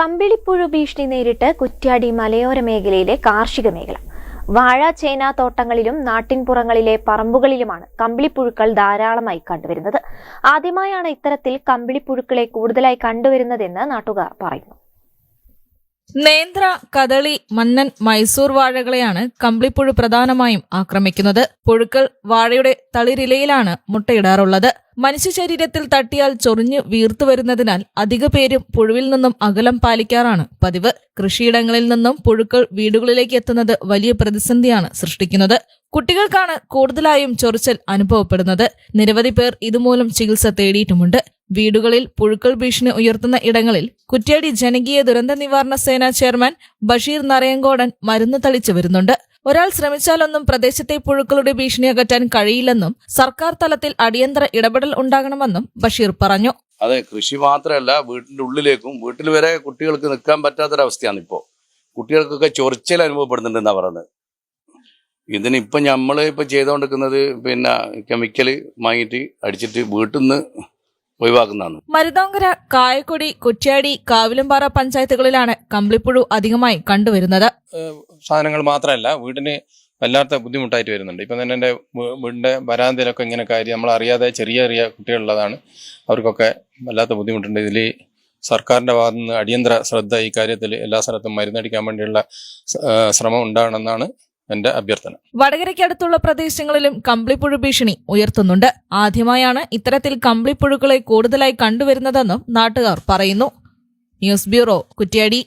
കമ്പിളിപ്പുഴു ഭീഷണി നേരിട്ട് കുറ്റ്യാടി മലയോര മേഖലയിലെ കാർഷിക മേഖല. വാഴ ചേന തോട്ടങ്ങളിലും നാട്ടിൻപുറങ്ങളിലെ പറമ്പുകളിലുമാണ് കമ്പിളിപ്പുഴുക്കൾ ധാരാളമായി കണ്ടുവരുന്നത്. ആദ്യമായാണ് ഇത്തരത്തിൽ കമ്പിളിപ്പുഴുക്കളെ കൂടുതലായി കണ്ടുവരുന്നതെന്ന് നാട്ടുകാർ പറയുന്നു. നേന്ത്ര കദളി മന്നൻ മൈസൂർ വാഴകളെയാണ് കമ്പിളിപ്പുഴു പ്രധാനമായും ആക്രമിക്കുന്നത്. പുഴുക്കൾ വാഴയുടെ തളിരിലയിലാണ് മുട്ടയിടാറുള്ളത്. മനുഷ്യ ശരീരത്തിൽ തട്ടിയാൽ ചൊറിഞ്ഞ് വീർത്തു വരുന്നതിനാൽ അധിക പേരും പുഴുവിൽ നിന്നും അകലം പാലിക്കാറാണ് പതിവ്. കൃഷിയിടങ്ങളിൽ നിന്നും പുഴുക്കൾ വീടുകളിലേക്ക് എത്തുന്നത് വലിയ പ്രതിസന്ധിയാണ് സൃഷ്ടിക്കുന്നത്. കുട്ടികൾക്കാണ് കൂടുതലായും ചൊറിച്ചൽ അനുഭവപ്പെടുന്നത്. നിരവധി പേർ ഇതുമൂലം ചികിത്സ തേടിയിട്ടുമുണ്ട്. വീടുകളിൽ പുഴുക്കൾ ഭീഷണി ഉയർത്തുന്ന ഇടങ്ങളിൽ കുറ്റ്യാടി ജനകീയ ദുരന്ത നിവാരണ സേന ചെയർമാൻ ബഷീർ നരയങ്കോടൻ മരുന്ന് തളിച്ചു വരുന്നുണ്ട്. ഒരാൾ ശ്രമിച്ചാലൊന്നും പ്രദേശത്തെ പുഴുക്കളുടെ ഭീഷണി അകറ്റാൻ കഴിയില്ലെന്നും സർക്കാർ തലത്തിൽ അടിയന്തര ഇടപെടൽ ഉണ്ടാകണമെന്നും ബഷീർ പറഞ്ഞു. അതെ കൃഷി മാത്രമല്ല വീട്ടിന്റെ ഉള്ളിലേക്കും വീട്ടിൽ വരെ കുട്ടികൾക്ക് നിൽക്കാൻ പറ്റാത്തൊരവസ്ഥയാണ് ഇപ്പോൾ കുട്ടികൾക്കൊക്കെ ചൊറിച്ചൽ അനുഭവപ്പെടുന്നുണ്ടെന്നാ പറയുന്നത്. ഇതിന് നമ്മൾ ഇപ്പൊ ചെയ്തുകൊണ്ടിരിക്കുന്നത് പിന്നെ കെമിക്കൽ വാങ്ങിയിട്ട് അടിച്ചിട്ട് വീട്ടിൽ നിന്ന് ഒഴിവാക്കുന്നതാണ്. മരുതോങ്കര കായക്കൊടി കുറ്റ്യാടി കാവിലുംപാറ പഞ്ചായത്തുകളിലാണ് കമ്പിളിപ്പുഴു അധികമായി കണ്ടുവരുന്നത്. സാധനങ്ങൾ മാത്രമല്ല വീടിന് വല്ലാത്ത ബുദ്ധിമുട്ടായിട്ട് വരുന്നുണ്ട്. ഇപ്പം തന്നെ എന്റെ വീ- വീടിന്റെ വരാന്തയിലൊക്കെ ഇങ്ങനെ കാര്യം നമ്മൾ അറിയാതെ ചെറിയ ചെറിയ കുട്ടികളുള്ളതാണ്. അവർക്കൊക്കെ വല്ലാത്ത ബുദ്ധിമുട്ടുണ്ട്. ഇതിൽ സർക്കാരിന്റെ ഭാഗത്തു നിന്ന് അടിയന്തര ശ്രദ്ധ ഈ കാര്യത്തിൽ എല്ലാ സ്ഥലത്തും മരുന്നടിക്കാൻ വേണ്ടിയുള്ള ശ്രമം ഉണ്ടാകണമെന്നാണ് എന്റെ അഭ്യർത്ഥന. വടകരയ്ക്കടുത്തുള്ള പ്രദേശങ്ങളിലും കമ്പിളിപ്പുഴ ഭീഷണി ഉയർത്തുന്നുണ്ട്. ആദ്യമായാണ് ഇത്തരത്തിൽ കമ്പിളിപ്പുഴുക്കളെ കൂടുതലായി കണ്ടുവരുന്നതെന്നും നാട്ടുകാർ പറയുന്നു. News bureau Kuttiadi.